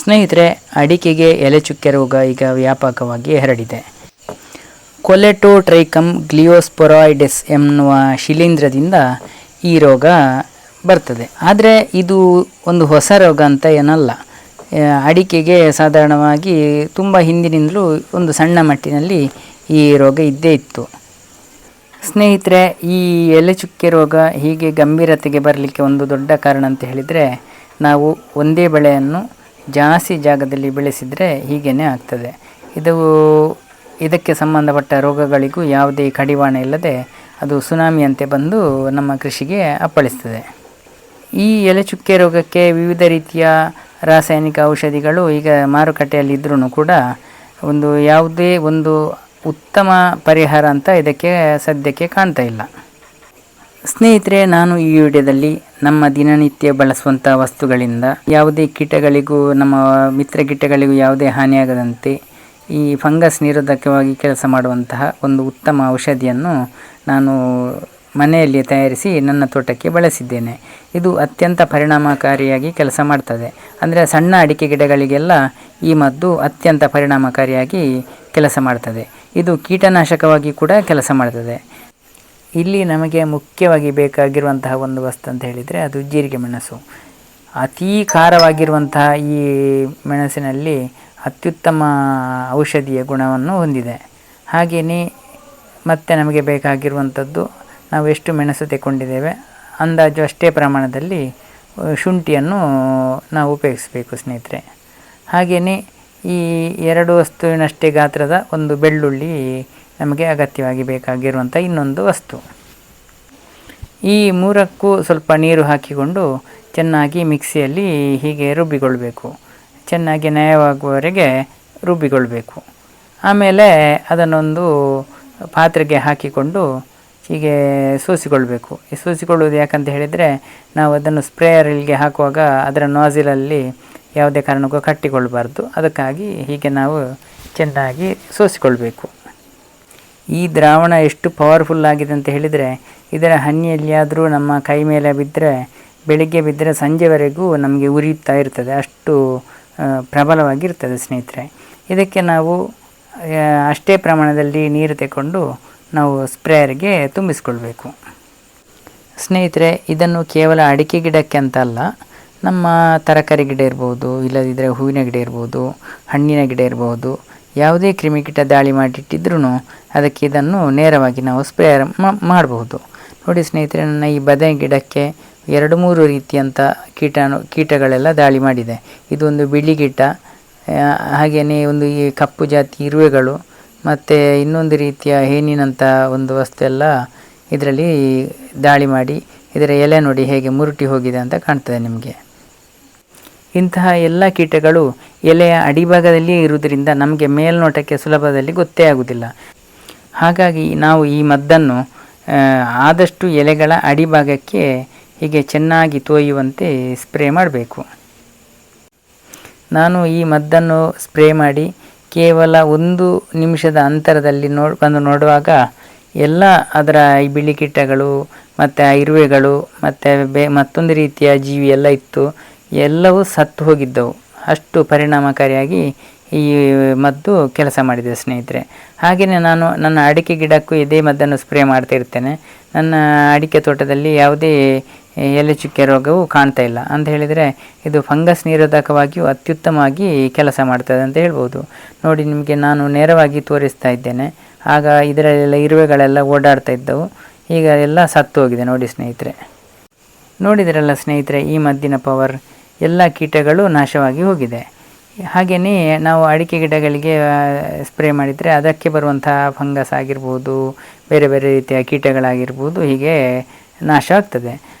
ಸ್ನೇಹಿತರೆ, ಅಡಿಕೆಗೆ ಎಲೆ ಚುಕ್ಕೆ ರೋಗ ಈಗ ವ್ಯಾಪಕವಾಗಿ ಹರಡಿದೆ. ಕೊಲೆಟೋ ಟ್ರೈಕಮ್ ಗ್ಲಿಯೋಸ್ಪೊರಾಯ್ಡಿಸ್ ಎನ್ನುವ ಶಿಲೀಂಧ್ರದಿಂದ ಈ ರೋಗ ಬರ್ತದೆ. ಆದರೆ ಇದು ಒಂದು ಹೊಸ ರೋಗ ಅಂತ ಏನಲ್ಲ. ಅಡಿಕೆಗೆ ಸಾಧಾರಣವಾಗಿ ತುಂಬ ಹಿಂದಿನಿಂದಲೂ ಒಂದು ಸಣ್ಣ ಮಟ್ಟಿನಲ್ಲಿ ಈ ರೋಗ ಇದ್ದೇ ಇತ್ತು. ಸ್ನೇಹಿತರೆ, ಈ ಎಲೆ ಚುಕ್ಕೆ ರೋಗ ಹೀಗೆ ಗಂಭೀರತೆಗೆ ಬರಲಿಕ್ಕೆ ಒಂದು ದೊಡ್ಡ ಕಾರಣ ಅಂತ ಹೇಳಿದರೆ, ನಾವು ಒಂದೇ ಬೆಳೆಯನ್ನು ಜಾಸ್ತಿ ಜಾಗದಲ್ಲಿ ಬೆಳೆಸಿದರೆ ಹೀಗೇ ಆಗ್ತದೆ. ಇದು ಇದಕ್ಕೆ ಸಂಬಂಧಪಟ್ಟ ರೋಗಗಳಿಗೂ ಯಾವುದೇ ಕಡಿವಾಣ ಇಲ್ಲದೆ ಅದು ಸುನಾಮಿಯಂತೆ ಬಂದು ನಮ್ಮ ಕೃಷಿಗೆ ಅಪ್ಪಳಿಸ್ತದೆ. ಈ ಎಲೆಚುಕ್ಕೆ ರೋಗಕ್ಕೆ ವಿವಿಧ ರೀತಿಯ ರಾಸಾಯನಿಕ ಔಷಧಿಗಳು ಈಗ ಮಾರುಕಟ್ಟೆಯಲ್ಲಿ ಇದ್ರೂ ಕೂಡ ಒಂದು ಯಾವುದೇ ಒಂದು ಉತ್ತಮ ಪರಿಹಾರ ಅಂತ ಇದಕ್ಕೆ ಸದ್ಯಕ್ಕೆ ಕಾಣ್ತಾ ಇಲ್ಲ. ಸ್ನೇಹಿತರೆ, ನಾನು ಈ ವಿಡಿಯೋದಲ್ಲಿ ನಮ್ಮ ದಿನನಿತ್ಯ ಬಳಸುವಂಥ ವಸ್ತುಗಳಿಂದ ಯಾವುದೇ ಕೀಟಗಳಿಗೂ, ನಮ್ಮ ಮಿತ್ರ ಕೀಟಗಳಿಗೂ ಯಾವುದೇ ಹಾನಿಯಾಗದಂತೆ ಈ ಫಂಗಸ್ ನಿರೋಧಕವಾಗಿ ಕೆಲಸ ಮಾಡುವಂತಹ ಒಂದು ಉತ್ತಮ ಔಷಧಿಯನ್ನು ನಾನು ಮನೆಯಲ್ಲಿ ತಯಾರಿಸಿ ನನ್ನ ತೋಟಕ್ಕೆ ಬಳಸಿದ್ದೇನೆ. ಇದು ಅತ್ಯಂತ ಪರಿಣಾಮಕಾರಿಯಾಗಿ ಕೆಲಸ ಮಾಡ್ತದೆ. ಅಂದರೆ ಸಣ್ಣ ಅಡಿಕೆ ಗಿಡಗಳಿಗೆಲ್ಲ ಈ ಮದ್ದು ಅತ್ಯಂತ ಪರಿಣಾಮಕಾರಿಯಾಗಿ ಕೆಲಸ ಮಾಡ್ತದೆ. ಇದು ಕೀಟನಾಶಕವಾಗಿ ಕೂಡ ಕೆಲಸ ಮಾಡ್ತದೆ. ಇಲ್ಲಿ ನಮಗೆ ಮುಖ್ಯವಾಗಿ ಬೇಕಾಗಿರುವಂತಹ ಒಂದು ವಸ್ತು ಅಂತ ಹೇಳಿದರೆ ಅದು ಜೀರಿಗೆ ಮೆಣಸು. ಅತೀ ಖಾರವಾಗಿರುವಂತಹ ಈ ಮೆಣಸಿನಲ್ಲಿ ಅತ್ಯುತ್ತಮ ಔಷಧೀಯ ಗುಣವನ್ನು ಹೊಂದಿದೆ. ಹಾಗೆಯೇ ಮತ್ತೆ ನಮಗೆ ಬೇಕಾಗಿರುವಂಥದ್ದು ನಾವು ಎಷ್ಟು ಮೆಣಸು ತೆಕ್ಕೊಂಡಿದ್ದೇವೆ ಅಂದಾಜು ಅಷ್ಟೇ ಪ್ರಮಾಣದಲ್ಲಿ ಶುಂಠಿಯನ್ನು ನಾವು ಉಪಯೋಗಿಸಬೇಕು ಸ್ನೇಹಿತರೆ. ಹಾಗೆಯೇ ಈ ಎರಡು ವಸ್ತುವಿನಷ್ಟೇ ಗಾತ್ರದ ಒಂದು ಬೆಳ್ಳುಳ್ಳಿ ನಮಗೆ ಅಗತ್ಯವಾಗಿ ಬೇಕಾಗಿರುವಂಥ ಇನ್ನೊಂದು ವಸ್ತು. ಈ ಮೂರಕ್ಕೂ ಸ್ವಲ್ಪ ನೀರು ಹಾಕಿಕೊಂಡು ಚೆನ್ನಾಗಿ ಮಿಕ್ಸಿಯಲ್ಲಿ ಹೀಗೆ ರುಬ್ಬಿಕೊಳ್ಬೇಕು. ಚೆನ್ನಾಗಿ ನಯವಾಗುವವರೆಗೆ ರುಬ್ಬಿಕೊಳ್ಬೇಕು. ಆಮೇಲೆ ಅದನ್ನೊಂದು ಪಾತ್ರೆಗೆ ಹಾಕಿಕೊಂಡು ಹೀಗೆ ಸೋಸಿಕೊಳ್ಬೇಕು. ಈ ಸೋಸಿಕೊಳ್ಳುವುದು ಯಾಕಂತ ಹೇಳಿದರೆ ನಾವು ಅದನ್ನು ಸ್ಪ್ರೇಯರಿಗೆ ಹಾಕುವಾಗ ಅದರ ನಾಜಿಲಲ್ಲಿ ಯಾವುದೇ ಕಾರಣಕ್ಕೂ ಕಟ್ಟಿಕೊಳ್ಬಾರ್ದು. ಅದಕ್ಕಾಗಿ ಹೀಗೆ ನಾವು ಚೆನ್ನಾಗಿ ಸೋಸಿಕೊಳ್ಬೇಕು. ಈ ದ್ರಾವಣ ಎಷ್ಟು ಪವರ್ಫುಲ್ ಆಗಿದೆ ಅಂತ ಹೇಳಿದರೆ, ಇದರ ಹನಿಯಲ್ಲಿಯಾದರೂ ನಮ್ಮ ಕೈ ಮೇಲೆ ಬಿದ್ದರೆ ಬೆಳಿಗ್ಗೆ ಬಿದ್ದರೆ ಸಂಜೆವರೆಗೂ ನಮಗೆ ಉರಿಯುತ್ತಾ ಇರ್ತದೆ. ಅಷ್ಟು ಪ್ರಬಲವಾಗಿರ್ತದೆ ಸ್ನೇಹಿತರೆ. ಇದಕ್ಕೆ ನಾವು ಅಷ್ಟೇ ಪ್ರಮಾಣದಲ್ಲಿ ನೀರು ತಗೊಂಡು ನಾವು ಸ್ಪ್ರೇಯರ್ಗೆ ತುಂಬಿಸ್ಕೊಳ್ಬೇಕು. ಸ್ನೇಹಿತರೆ, ಇದನ್ನು ಕೇವಲ ಅಡಿಕೆ ಗಿಡಕ್ಕೆ ಅಂತ ಅಲ್ಲ, ನಮ್ಮ ತರಕಾರಿ ಗಿಡ ಇರ್ಬೋದು ಇಲ್ಲದಿದ್ದರೆ ಹೂವಿನ ಗಿಡ ಇರ್ಬೋದು, ಹಣ್ಣಿನ ಗಿಡ ಇರ್ಬೋದು, ಯಾವುದೇ ಕ್ರಿಮಿಕೀಟ ದಾಳಿ ಮಾಡಿಟ್ಟಿದ್ರೂ ಅದಕ್ಕೆ ಇದನ್ನು ನೇರವಾಗಿ ನಾವು ಸ್ಪ್ರೇ ಮಾಡಬಹುದು. ನೋಡಿ ಸ್ನೇಹಿತರೆ, ನನ್ನ ಈ ಬದೆ ಗಿಡಕ್ಕೆ ಎರಡು ಮೂರು ರೀತಿಯಂಥ ಕೀಟಾಣು, ಕೀಟಗಳೆಲ್ಲ ದಾಳಿ ಮಾಡಿದೆ. ಇದೊಂದು ಬಿಳಿ ಕೀಟ ಹಾಗೆಯೇ ಒಂದು ಈ ಕಪ್ಪು ಜಾತಿ ಇರುವೆಗಳು, ಮತ್ತು ಇನ್ನೊಂದು ರೀತಿಯ ಹೇನಿನಂಥ ಒಂದು ವಸ್ತು ಎಲ್ಲ ಇದರಲ್ಲಿ ದಾಳಿ ಮಾಡಿ, ಇದರ ಎಲೆ ನೋಡಿ ಹೇಗೆ ಮುರುಟಿ ಹೋಗಿದೆ ಅಂತ ಕಾಣ್ತದೆ ನಿಮಗೆ. ಇಂತಹ ಎಲ್ಲ ಕೀಟಗಳು ಎಲೆಯ ಅಡಿಭಾಗದಲ್ಲಿಯೇ ಇರುವುದರಿಂದ ನಮಗೆ ಮೇಲ್ನೋಟಕ್ಕೆ ಸುಲಭದಲ್ಲಿ ಗೊತ್ತೇ ಆಗುವುದಿಲ್ಲ. ಹಾಗಾಗಿ ನಾವು ಈ ಮದ್ದನ್ನು ಆದಷ್ಟು ಎಲೆಗಳ ಅಡಿಭಾಗಕ್ಕೆ ಹೀಗೆ ಚೆನ್ನಾಗಿ ತೋಯುವಂತೆ ಸ್ಪ್ರೇ ಮಾಡಬೇಕು. ನಾನು ಈ ಮದ್ದನ್ನು ಸ್ಪ್ರೇ ಮಾಡಿ ಕೇವಲ ಒಂದು ನಿಮಿಷದ ಅಂತರದಲ್ಲಿ ನೋಡ್, ಬಂದು ನೋಡುವಾಗ ಎಲ್ಲ ಅದರ ಈ ಬಿಳಿ ಕೀಟಗಳು ಮತ್ತು ಆ ಇರುವೆಗಳು ಮತ್ತು ಬೇ, ಮತ್ತೊಂದು ರೀತಿಯ ಜೀವಿ ಎಲ್ಲ ಇತ್ತು. ಎಲ್ಲವೂ ಸತ್ತು ಹೋಗಿದ್ದವು. ಅಷ್ಟು ಪರಿಣಾಮಕಾರಿಯಾಗಿ ಈ ಮದ್ದು ಕೆಲಸ ಮಾಡಿದೆ ಸ್ನೇಹಿತರೆ. ಹಾಗೆಯೇ ನಾನು ನನ್ನ ಅಡಿಕೆ ಗಿಡಕ್ಕೂ ಇದೇ ಮದ್ದನ್ನು ಸ್ಪ್ರೇ ಮಾಡ್ತಾ ಇರ್ತೇನೆ. ನನ್ನ ಅಡಿಕೆ ತೋಟದಲ್ಲಿ ಯಾವುದೇ ಎಲೆ ಚುಕ್ಕೆ ರೋಗವು ಕಾಣ್ತಾ ಇಲ್ಲ. ಅಂತ ಹೇಳಿದರೆ ಇದು ಫಂಗಸ್ ನಿರೋಧಕವಾಗಿಯೂ ಅತ್ಯುತ್ತಮವಾಗಿ ಕೆಲಸ ಮಾಡ್ತದೆ ಅಂತ ಹೇಳ್ಬೋದು. ನೋಡಿ, ನಿಮಗೆ ನಾನು ನೇರವಾಗಿ ತೋರಿಸ್ತಾ ಇದ್ದೇನೆ. ಆಗ ಇದರಲ್ಲೆಲ್ಲ ಇರುವೆಗಳೆಲ್ಲ ಓಡಾಡ್ತಾ ಇದ್ದವು. ಈಗ ಎಲ್ಲ ಸತ್ತು ಹೋಗಿದೆ ನೋಡಿ ಸ್ನೇಹಿತರೆ. ನೋಡಿದ್ರಲ್ಲ ಸ್ನೇಹಿತರೆ, ಈ ಮದ್ದಿನ ಪವರ್ ಎಲ್ಲ ಕೀಟಗಳು ನಾಶವಾಗಿ ಹೋಗಿದೆ. ಹಾಗೆಯೇ ನಾವು ಅಡಿಕೆ ಗಿಡಗಳಿಗೆ ಸ್ಪ್ರೇ ಮಾಡಿದರೆ ಅದಕ್ಕೆ ಬರುವಂತಹ ಫಂಗಸ್ ಆಗಿರ್ಬೋದು, ಬೇರೆ ಬೇರೆ ರೀತಿಯ ಕೀಟಗಳಾಗಿರ್ಬೋದು, ಹೀಗೆ ನಾಶ ಆಗ್ತದೆ.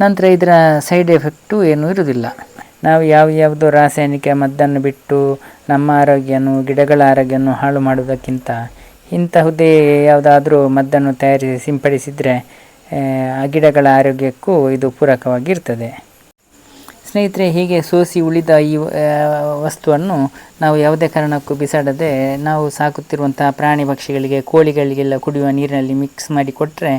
ನಂತರ ಇದರ ಸೈಡ್ ಎಫೆಕ್ಟು ಏನೂ ಇರುವುದಿಲ್ಲ. ನಾವು ಯಾವ ಯಾವುದೋ ರಾಸಾಯನಿಕ ಮದ್ದನ್ನು ಬಿಟ್ಟು ನಮ್ಮ ಆರೋಗ್ಯನು, ಗಿಡಗಳ ಆರೋಗ್ಯವನ್ನು ಹಾಳು ಮಾಡುವುದಕ್ಕಿಂತ ಇಂತಹುದೇ ಯಾವುದಾದರೂ ಮದ್ದನ್ನು ತಯಾರಿಸಿ ಸಿಂಪಡಿಸಿದರೆ, ಆ, ಗಿಡಗಳ ಆರೋಗ್ಯಕ್ಕೂ ಇದು ಪೂರಕವಾಗಿರ್ತದೆ. ಸ್ನೇಹಿತರೆ, ಹೀಗೆ ಸೋಸಿ ಉಳಿದ ಈ ವಸ್ತುವನ್ನು ನಾವು ಯಾವುದೇ ಕಾರಣಕ್ಕೂ ಬಿಸಾಡದೆ ನಾವು ಸಾಕುತ್ತಿರುವಂತಹ ಪ್ರಾಣಿ ಪಕ್ಷಿಗಳಿಗೆ, ಕೋಳಿಗಳಿಗೆಲ್ಲ ಕುಡಿಯುವ ನೀರಿನಲ್ಲಿ ಮಿಕ್ಸ್ ಮಾಡಿ ಕೊಟ್ಟರೆ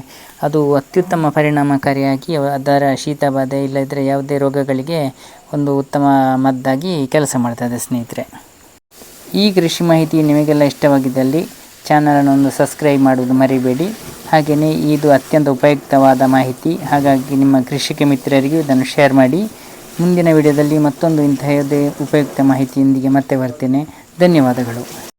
ಅದು ಅತ್ಯುತ್ತಮ ಪರಿಣಾಮಕಾರಿಯಾಗಿ ಅದರ ಶೀತ ಬಾಧೆ ಇಲ್ಲದಿದ್ದರೆ ಯಾವುದೇ ರೋಗಗಳಿಗೆ ಒಂದು ಉತ್ತಮ ಮದ್ದಾಗಿ ಕೆಲಸ ಮಾಡ್ತದೆ ಸ್ನೇಹಿತರೆ. ಈ ಕೃಷಿ ಮಾಹಿತಿ ನಿಮಗೆಲ್ಲ ಇಷ್ಟವಾಗಿದ್ದಲ್ಲಿ ಚಾನಲನ್ನು ಒಂದು ಸಬ್ಸ್ಕ್ರೈಬ್ ಮಾಡುವುದು ಮರಿಬೇಡಿ. ಹಾಗೆಯೇ ಇದು ಅತ್ಯಂತ ಉಪಯುಕ್ತವಾದ ಮಾಹಿತಿ. ಹಾಗಾಗಿ ನಿಮ್ಮ ಕೃಷಿಕ ಮಿತ್ರರಿಗೂ ಇದನ್ನು ಶೇರ್ ಮಾಡಿ. ಮುಂದಿನ ವಿಡಿಯೋದಲ್ಲಿ ಮತ್ತೊಂದು ಇಂತಹದೇ ಉಪಯುಕ್ತ ಮಾಹಿತಿಯೊಂದಿಗೆ ಮತ್ತೆ ಬರ್ತೇನೆ. ಧನ್ಯವಾದಗಳು.